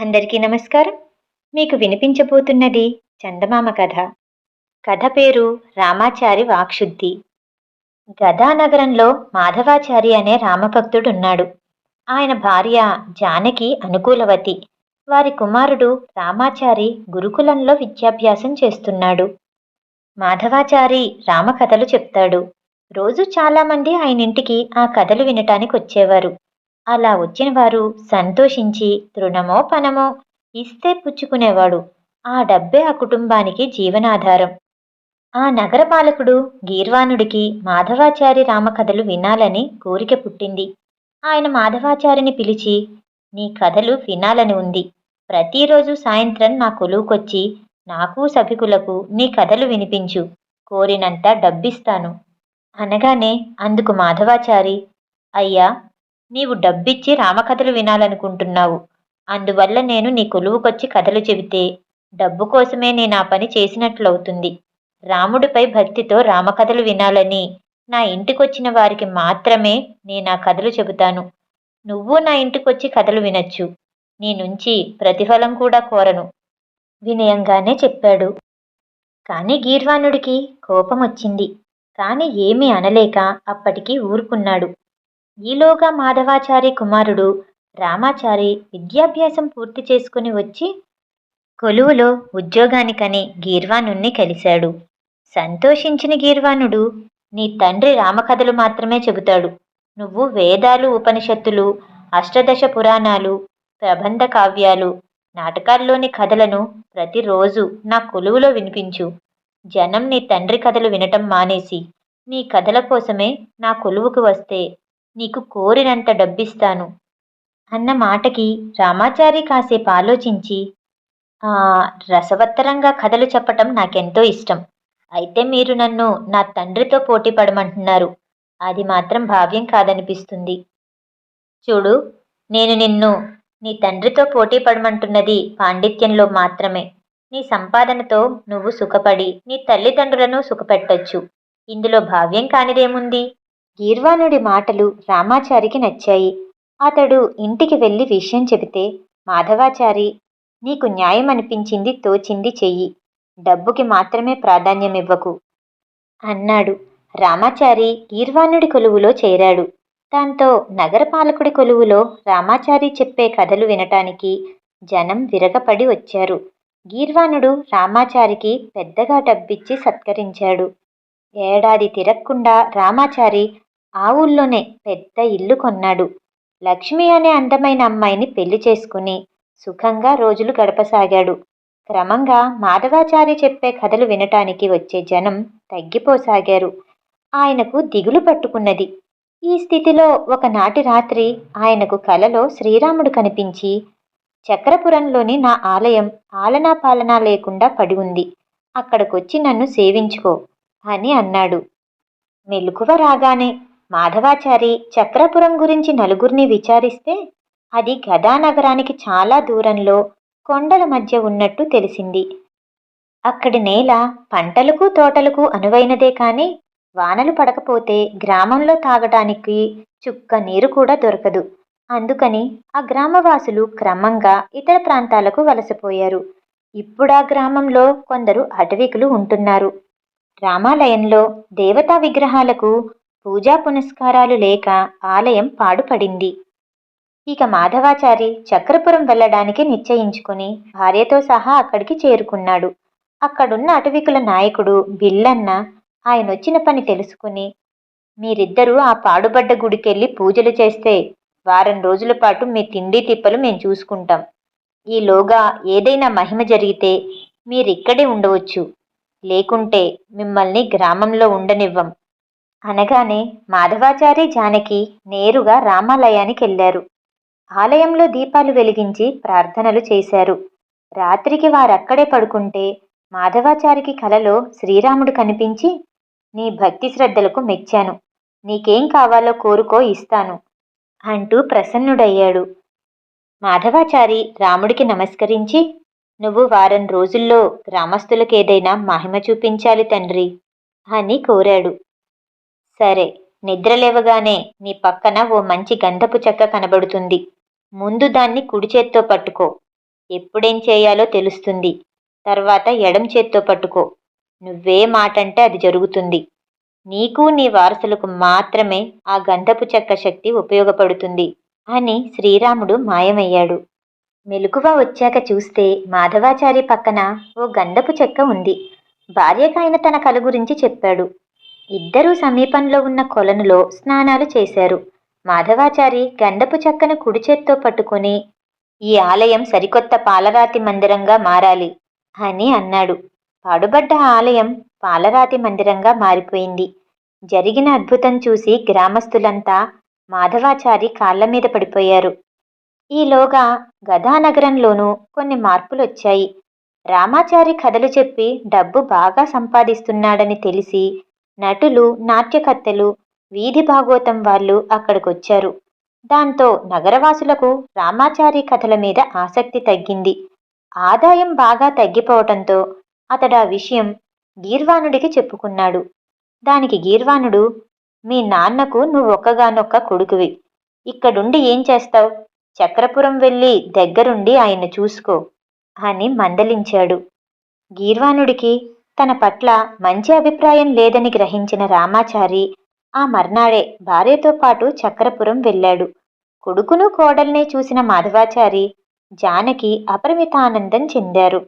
అందరికీ నమస్కారం. మీకు వినిపించబోతున్నది చందమామ కథ. కథ పేరు రామాచారి వాక్శుద్ధి. గదానగరంలో మాధవాచారి అనే రామభక్తుడున్నాడు. ఆయన భార్య జానకి అనుకూలవతి. వారి కుమారుడు రామాచారి గురుకులంలో విద్యాభ్యాసం చేస్తున్నాడు. మాధవాచారి రామకథలు చెప్తాడు. రోజు చాలామంది ఆయన ఇంటికి ఆ కథలు వినటానికి వచ్చేవారు అలా వచ్చిన వారు సంతోషించి తృణమో పనమో ఇస్తే పుచ్చుకునేవాడు. ఆ డబ్బే ఆ కుటుంబానికి జీవనాధారం. ఆ నగరపాలకుడు గీర్వాణుడికి మాధవాచారి రామకథలు వినాలని కోరిక పుట్టింది. ఆయన మాధవాచారిని పిలిచి నీ కథలు వినాలని ఉంది. ప్రతిరోజు సాయంత్రం నా కొలువుకొచ్చి నాకు సభికులకు నీ కథలు వినిపించు. కోరినంత డబ్బిస్తాను. అనగానే అందుకు మాధవాచారి అయ్యా నీవు డబ్బిచ్చి రామకథలు వినాలనుకుంటున్నావు. అందువల్ల నేను నీ కొలువుకొచ్చి కథలు చెబితే డబ్బు కోసమే నేను ఆ పని చేసినట్లవుతుంది. రాముడిపై భక్తితో రామకథలు వినాలని నా ఇంటికొచ్చిన వారికి మాత్రమే నేను ఆ కథలు చెబుతాను. నువ్వు నా ఇంటికొచ్చి కథలు వినొచ్చు. నీ నుంచి ప్రతిఫలం కూడా కోరను. వినయంగానే చెప్పాడు. కానీ గీర్వాణుడికి కోపం వచ్చింది కాని ఏమీ అనలేక అప్పటికి ఊరుకున్నాడు. ఈలోగా మాధవాచారి కుమారుడు రామాచారి విద్యాభ్యాసం పూర్తి చేసుకుని వచ్చి కొలువులో ఉద్యోగానికని గీర్వాణుణ్ణి కలిశాడు. సంతోషించిన గీర్వాణుడు నీ తండ్రి రామకథలు మాత్రమే చెబుతాడు. నువ్వు వేదాలు ఉపనిషత్తులు అష్టదశ పురాణాలు ప్రబంధ కావ్యాలు నాటకాల్లోని కథలను ప్రతిరోజు నా కొలువులో వినిపించు. జనం నీ తండ్రి కథలు వినటం మానేసి నీ కథల కోసమే నా కొలువుకు వస్తే నీకు కోరినంత డబ్బిస్తాను. అన్న మాటకి రామాచారి కాసేపు ఆలోచించి "ఆ, రసవత్తరంగా కథలు చెప్పటం నాకెంతో ఇష్టం. అయితే మీరు నన్ను నా తండ్రితో పోటీ పడమంటున్నారు. అది మాత్రం భావ్యం కాదనిపిస్తుంది. చూడు నేను నిన్ను నీ తండ్రితో పోటీ పడమంటున్నది పాండిత్యంలో మాత్రమే. నీ సంపాదనతో నువ్వు సుఖపడి నీ తల్లిదండ్రులను సుఖపెట్టొచ్చు. ఇందులో భావ్యం కానిదేముంది? గీర్వాణుడి మాటలు రామాచారికి నచ్చాయి. అతడు ఇంటికి వెళ్ళి విషయం చెబితే మాధవాచారి నీకు న్యాయం అనిపించింది తోచింది చెయ్యి. డబ్బుకి మాత్రమే ప్రాధాన్యమివ్వకు. అన్నాడు. రామాచారి గీర్వాణుడి కొలువులో చేరాడు. దాంతో నగరపాలకుడి కొలువులో రామాచారి చెప్పే కథలు వినటానికి జనం విరగపడి వచ్చారు. గీర్వాణుడు రామాచారికి పెద్దగా డబ్బిచ్చి సత్కరించాడు. ఏడాది తిరగకుండా రామాచారి ఆ ఊళ్ళోనే పెద్ద ఇల్లు కొన్నాడు. లక్ష్మి అనే అందమైన అమ్మాయిని పెళ్ళి చేసుకుని సుఖంగా రోజులు గడపసాగాడు. క్రమంగా మాధవాచారి చెప్పే కథలు వినటానికి వచ్చే జనం తగ్గిపోసాగారు. ఆయనకు దిగులు పట్టుకున్నది. ఈ స్థితిలో ఒకనాటి రాత్రి ఆయనకు కలలో శ్రీరాముడు కనిపించి చక్రపురంలోని నా ఆలయం ఆలనా పాలనా లేకుండా పడి ఉంది. అక్కడికొచ్చి నన్ను సేవించుకో అని అన్నాడు. మెలకువ రాగానే మాధవాచారి చక్రపురం గురించి నలుగురిని విచారిస్తే అది గదానగరానికి చాలా దూరంలో కొండల మధ్య ఉన్నట్టు తెలిసింది. అక్కడి నేల పంటలకు తోటలకు అనువైనదే కానీ వానలు పడకపోతే గ్రామంలో తాగటానికి చుక్క నీరు కూడా దొరకదు. అందుకని ఆ గ్రామవాసులు క్రమంగా ఇతర ప్రాంతాలకు వలసపోయారు. ఇప్పుడు ఆ గ్రామంలో కొందరు అటవికులు ఉంటున్నారు. రామాలయంలో దేవతా విగ్రహాలకు పూజా పునస్కారాలు లేక ఆలయం పాడుపడింది. ఇక మాధవాచారి చక్రపురం వెళ్ళడానికి నిశ్చయించుకుని భార్యతో సహా అక్కడికి చేరుకున్నాడు. అక్కడున్న అటవికుల నాయకుడు బిల్లన్న ఆయన వచ్చిన పని తెలుసుకుని మీరిద్దరూ ఆ పాడుబడ్డ గుడికెళ్ళి పూజలు చేస్తే వారం రోజుల పాటు మీ తిండి తిప్పలు మేము చూసుకుంటాం. ఈలోగా ఏదైనా మహిమ జరిగితే మీరిక్కడే ఉండవచ్చు. లేకుంటే మిమ్మల్ని గ్రామంలో ఉండనివ్వం. అనగానే మాధవాచారి జానకి నేరుగా రామాలయానికి వెళ్ళారు ఆలయంలో దీపాలు వెలిగించి ప్రార్థనలు చేశారు. రాత్రికి వారక్కడే పడుకుంటే మాధవాచారికి కలలో శ్రీరాముడు కనిపించి నీ భక్తి శ్రద్ధలకు మెచ్చాను. నీకేం కావాలో కోరుకో ఇస్తాను అంటూ ప్రసన్నుడయ్యాడు. మాధవాచారి రాముడికి నమస్కరించి నువ్వు వారం రోజుల్లో గ్రామస్తులకేదైనా మహిమ చూపించాలి తండ్రి అని కోరాడు. సరే నిద్రలేవగానే నీ పక్కన ఓ మంచి గంధపు చెక్క కనబడుతుంది. ముందు దాన్ని కుడి చేత్తో పట్టుకో. ఎప్పుడేం చేయాలో తెలుస్తుంది. తర్వాత ఎడం చేత్తో పట్టుకో. నువ్వే మాటంటే అది జరుగుతుంది. నీకు నీ వారసులకు మాత్రమే ఆ గంధపు చెక్క శక్తి ఉపయోగపడుతుంది అని శ్రీరాముడు మాయమయ్యాడు. మెలకువ వచ్చాక చూస్తే మాధవాచారి పక్కన ఓ గంధపు చెక్క ఉంది. భార్యకాయన తన కల గురించి చెప్పాడు. ఇద్దరూ సమీపంలో ఉన్న కొలనులో స్నానాలు చేశారు. మాధవాచారి గంధపు చెక్కను కుడి చేత్తో పట్టుకొని ఈ ఆలయం సరికొత్త పాలరాతి మందిరంగా మారాలి అని అన్నాడు. పాడుబడ్డ ఆలయం పాలరాతి మందిరంగా మారిపోయింది. జరిగిన అద్భుతం చూసి గ్రామస్తులంతా మాధవాచారి కాళ్ళ మీద పడిపోయారు. ఈలోగా గదానగరంలోనూ కొన్ని మార్పులొచ్చాయి. రామాచారి కథలు చెప్పి డబ్బు బాగా సంపాదిస్తున్నాడని తెలిసి నటులు నాట్యకర్తలు వీధి భాగవతం వాళ్ళు అక్కడికొచ్చారు. దాంతో నగరవాసులకు రామాచారి కథల మీద ఆసక్తి తగ్గింది. ఆదాయం బాగా తగ్గిపోవటంతో అతడు ఆ విషయం గీర్వాణుడికి చెప్పుకున్నాడు. దానికి గీర్వాణుడు మీ నాన్నకు నువ్వు ఒక్కగానొక్క కొడుకువి. ఇక్కడుండి ఏం చేస్తావు? చక్రపురం వెళ్ళి దగ్గరుండి ఆయన చూసుకో అని మందలించాడు. గీర్వాణుడికి తన పట్ల మంచి అభిప్రాయం లేదని గ్రహించిన రామాచారి ఆ మర్నాడే భార్యతో పాటు చక్రపురం వెళ్ళాడు. కొడుకును కోడల్నే చూసిన మాధవాచారి జానకి అపరిమితానందం చెందారు.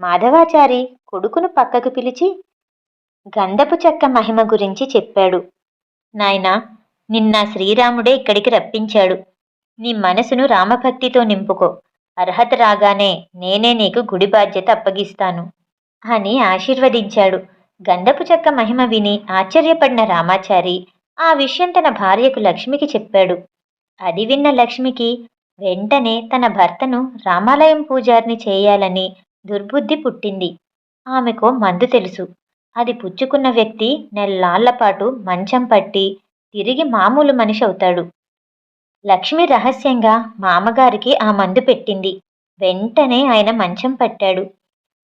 మాధవాచారి కొడుకును పక్కకు పిలిచి గంధపు చెక్క మహిమ గురించి చెప్పాడు. నాయనా నిన్న శ్రీరాముడే ఇక్కడికి రప్పించాడు. నీ మనసును రామభక్తితో నింపుకో. అర్హత రాగానే నేనే నీకు గుడి బాధ్యత అప్పగిస్తాను. అని ఆశీర్వదించాడు. గంధపు చెక్క మహిమ విని ఆశ్చర్యపడిన రామాచారి ఆ విషయం తన భార్యకు లక్ష్మికి చెప్పాడు. అది విన్న లక్ష్మికి వెంటనే తన భర్తను రామాలయం పూజారిని చేయాలని దుర్బుద్ధి పుట్టింది. ఆమెకు మందు తెలుసు. అది పుచ్చుకున్న వ్యక్తి నెల్లాళ్ళపాటు మంచం పట్టి తిరిగి మామూలు మనిషి అవుతాడు. లక్ష్మి రహస్యంగా మామగారికి ఆ మందు పెట్టింది. వెంటనే ఆయన మంచం పట్టాడు.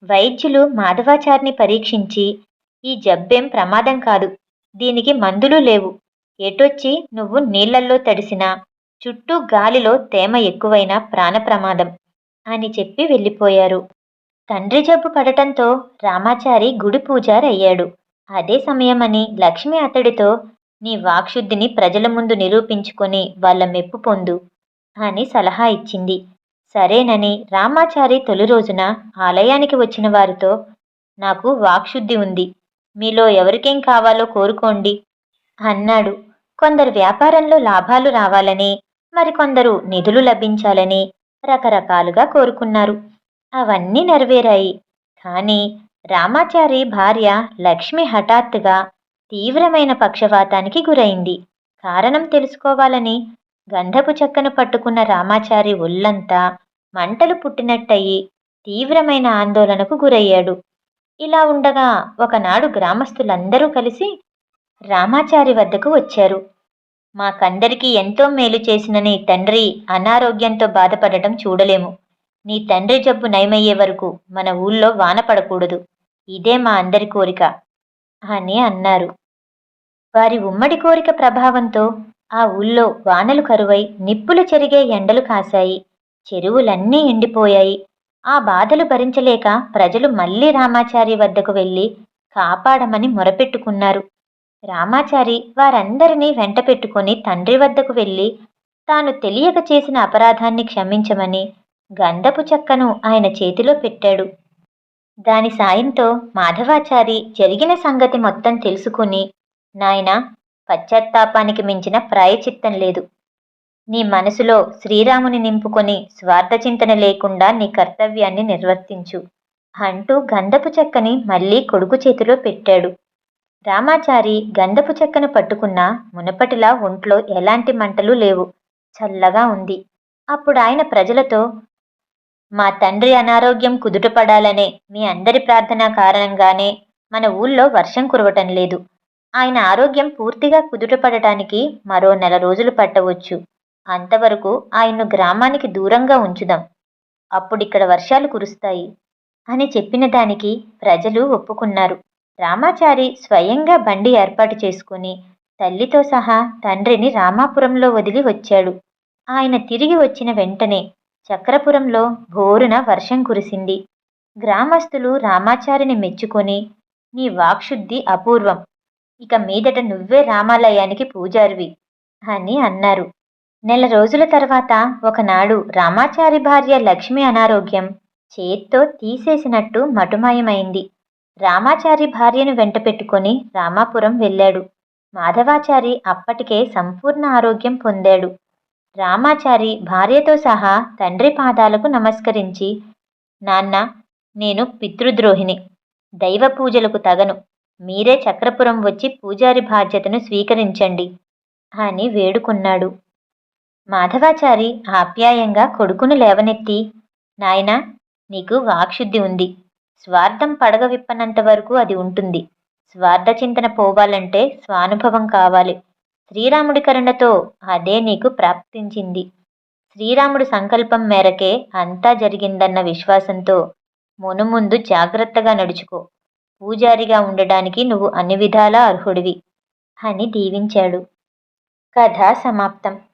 వైద్యులు మాధవాచారిని పరీక్షించి ఈ జబ్బేం ప్రమాదం కాదు. దీనికి మందులు లేవు. ఎటొచ్చి నువ్వు నీళ్ళల్లో తడిసినా చుట్టూ గాలిలో తేమ ఎక్కువైనా ప్రాణ ప్రమాదం అని చెప్పి వెళ్ళిపోయారు. తండ్రి జబ్బు పడటంతో రామాచారి గుడి పూజారయ్యాడు. అదే సమయమని లక్ష్మి అతడితో నీ వాక్శుద్ధిని ప్రజల ముందు నిరూపించుకొని వాళ్ళ మెప్పు పొందు అని సలహా ఇచ్చింది. సరేనని రామాచారి తొలి రోజున ఆలయానికి వచ్చిన వారితో నాకు వాక్శుద్ధి ఉంది. మీలో ఎవరికేం కావాలో కోరుకోండి అన్నాడు. కొందరు వ్యాపారంలో లాభాలు రావాలని మరికొందరు నిధులు లభించాలని రకరకాలుగా కోరుకున్నారు. అవన్నీ నెరవేరాయి. కానీ రామాచారి భార్య లక్ష్మి హఠాత్తుగా తీవ్రమైన పక్షవాతానికి గురైంది. కారణం తెలుసుకోవాలని గంధపు చెక్కను పట్టుకున్న రామాచారి ఒళ్ళంతా మంటలు పుట్టినట్టయి తీవ్రమైన ఆందోళనకు గురయ్యాడు. ఇలా ఉండగా ఒకనాడు గ్రామస్తులందరూ కలిసి రామాచారి వద్దకు వచ్చారు. మాకందరికీ ఎంతో మేలు చేసిన నీ తండ్రి అనారోగ్యంతో బాధపడటం చూడలేము. నీ తండ్రి జబ్బు నయమయ్యే వరకు మన ఊళ్ళో వాన పడకూడదు. ఇదే మా అందరి కోరిక అని అన్నారు. వారి ఉమ్మడి కోరిక ప్రభావంతో ఆ ఊళ్ళో వానలు కరువై నిప్పులు చెరిగే ఎండలు కాశాయి. చెరువులన్నీ ఎండిపోయాయి. ఆ బాధలు భరించలేక ప్రజలు మళ్ళీ రామాచారి వద్దకు వెళ్ళి కాపాడమని మొరపెట్టుకున్నారు. రామాచారి వారందరినీ వెంట పెట్టుకుని తండ్రి వద్దకు వెళ్ళి తాను తెలియక చేసిన అపరాధాన్ని క్షమించమని గంధపు చెక్కను ఆయన చేతిలో పెట్టాడు. దాని సాయంతో మాధవాచారి జరిగిన సంగతి మొత్తం తెలుసుకుని నాయన పశ్చాత్తాపానికి మించిన ప్రాయచిత్తం లేదు. నీ మనసులో శ్రీరాముని నింపుకొని స్వార్థచింతన లేకుండా నీ కర్తవ్యాన్ని నిర్వర్తించు. అంటూ గంధపు చెక్కని మళ్ళీ కొడుకు చేతిలో పెట్టాడు. రామాచారి గంధపు చెక్కను పట్టుకున్న మునపటిలా ఒంట్లో ఎలాంటి మంటలు లేవు. చల్లగా ఉంది. అప్పుడు ఆయన ప్రజలతో మా తండ్రి అనారోగ్యం కుదుటపడాలనే మీ అందరి ప్రార్థన కారణంగానే మన ఊళ్ళో వర్షం కురవటం లేదు. ఆయన ఆరోగ్యం పూర్తిగా కుదుటపడటానికి మరో నెల రోజులు పట్టవచ్చు. అంతవరకు ఆయన్ను గ్రామానికి దూరంగా ఉంచుదాం. అప్పుడిక్కడ వర్షాలు కురుస్తాయి అని చెప్పిన దానికి ప్రజలు ఒప్పుకున్నారు. రామాచారి స్వయంగా బండి ఏర్పాటు చేసుకుని తల్లితో సహా తండ్రిని రామాపురంలో వదిలి వచ్చాడు. ఆయన తిరిగి వచ్చిన వెంటనే చక్రపురంలో భోరున వర్షం కురిసింది. గ్రామస్తులు రామాచారిని మెచ్చుకొని నీ వాక్శుద్ధి అపూర్వం. ఇక మీదట నువ్వే రామాలయానికి పూజారివి అని అన్నారు. నెల రోజుల తర్వాత ఒకనాడు రామాచారి భార్య లక్ష్మి అనారోగ్యం చేత్తో తీసేసినట్టు మటుమాయమైంది. రామాచారి భార్యను వెంట పెట్టుకొని రామాపురం వెళ్ళాడు. మాధవాచారి అప్పటికే సంపూర్ణ ఆరోగ్యం పొందాడు. రామాచారి భార్యతో సహా తండ్రి పాదాలకు నమస్కరించి నాన్న నేను పితృద్రోహిని. దైవ పూజలకు తగను. మీరే చక్రపురం వచ్చి పూజారి బాధ్యతను స్వీకరించండి అని వేడుకున్నాడు. మాధవాచారి ఆప్యాయంగా కొడుకును లేవనెత్తి నాయనా నీకు వాక్శుద్ధి ఉంది. స్వార్థం పడగ విప్పనంత వరకు అది ఉంటుంది. స్వార్థ చింతన పోవాలంటే స్వానుభవం కావాలి. శ్రీరాముడి కరుణతో అదే నీకు ప్రాప్తించింది. శ్రీరాముడి సంకల్పం మేరకే అంతా జరిగిందన్న విశ్వాసంతో మునుముందు జాగ్రత్తగా నడుచుకో. పూజారిగా ఉండడానికి నువ్వు అన్ని విధాలా అర్హుడివి అని దీవించాడు. కథ సమాప్తం.